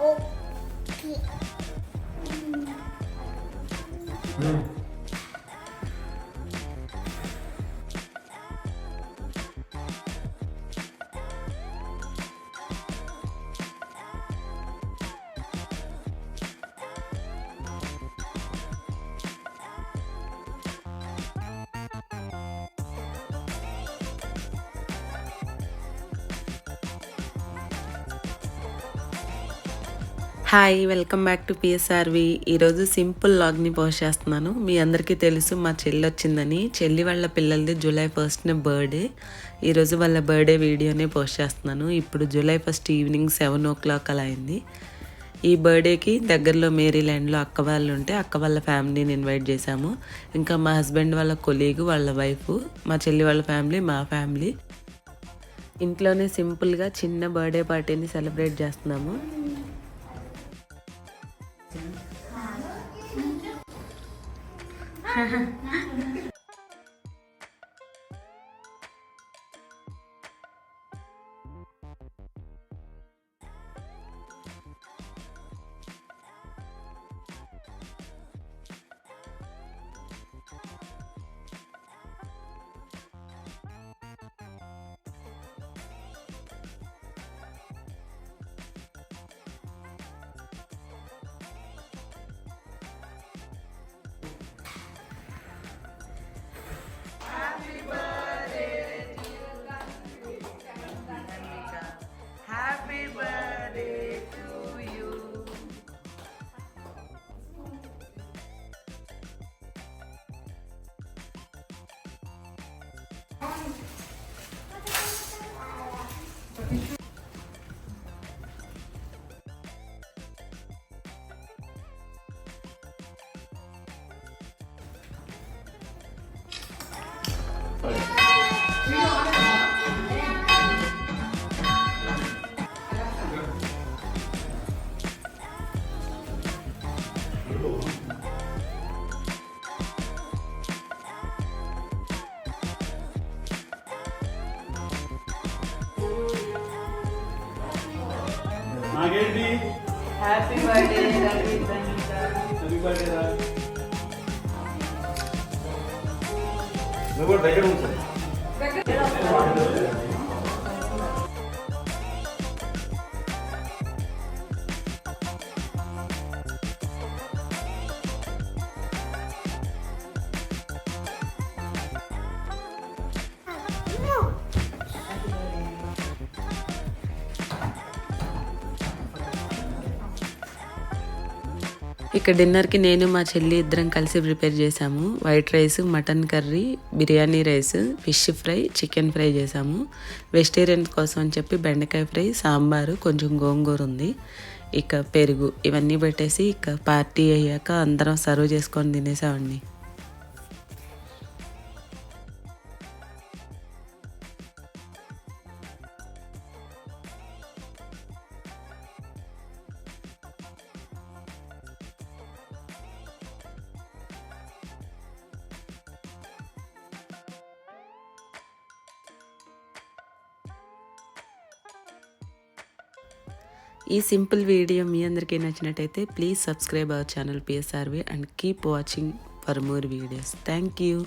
어, 그, 음. 음. Hi welcome back to PSRV. ఈరోజు simple లాగ్ని post చేస్తున్నాను. మీ అందరికీ తెలుసు మా చెల్లి వచ్చిందని. చెల్లి వాళ్ళ పిల్లలది జూలై ఫస్ట్న బర్త్డే. ఈరోజు వాళ్ళ బర్త్డే వీడియోనే పోస్ట్ చేస్తున్నాను. ఇప్పుడు July first evening seven o'clock అలా అయింది. ఈ బర్త్డేకి దగ్గరలో మేరీల్యాండ్లో అక్క వాళ్ళు ఉంటే అక్క వాళ్ళ ఫ్యామిలీని ఇన్వైట్ చేశాము. ఇంకా మా హస్బెండ్ వాళ్ళ కొలీగు వాళ్ళ వైఫ్ మా చెల్లి వాళ్ళ ఫ్యామిలీ మా ఫ్యామిలీ. ఇంట్లోనే సింపుల్గా చిన్న బర్త్డే పార్టీని సెలబ్రేట్ చేస్తున్నాము. 哈哈。నాకేంటి హ్యాపీ బర్త్డే హ్యాపీ బర్త్డే రా నువ్వు దగ్గర ఉంచు ఇక్కడ డిన్నర్కి నేను మా చెల్లి ఇద్దరం కలిసి ప్రిపేర్ చేసాము. White rice mutton curry biryani rice fish fry chicken fry చేసాము. వెజిటేరియన్స్ కోసం అని చెప్పి బెండకాయ ఫ్రై సాంబారు కొంచెం గోంగూర ఉంది. ఇక పెరుగు ఇవన్నీ పెట్టేసి ఇక పార్టీ అయ్యాక అందరం సర్వ్ చేసుకొని తినేసామండి. ఈ సింపుల్ వీడియో మీ అందరికీ నచ్చినట్టయితే please subscribe our channel PSRV and keep watching for more videos thank you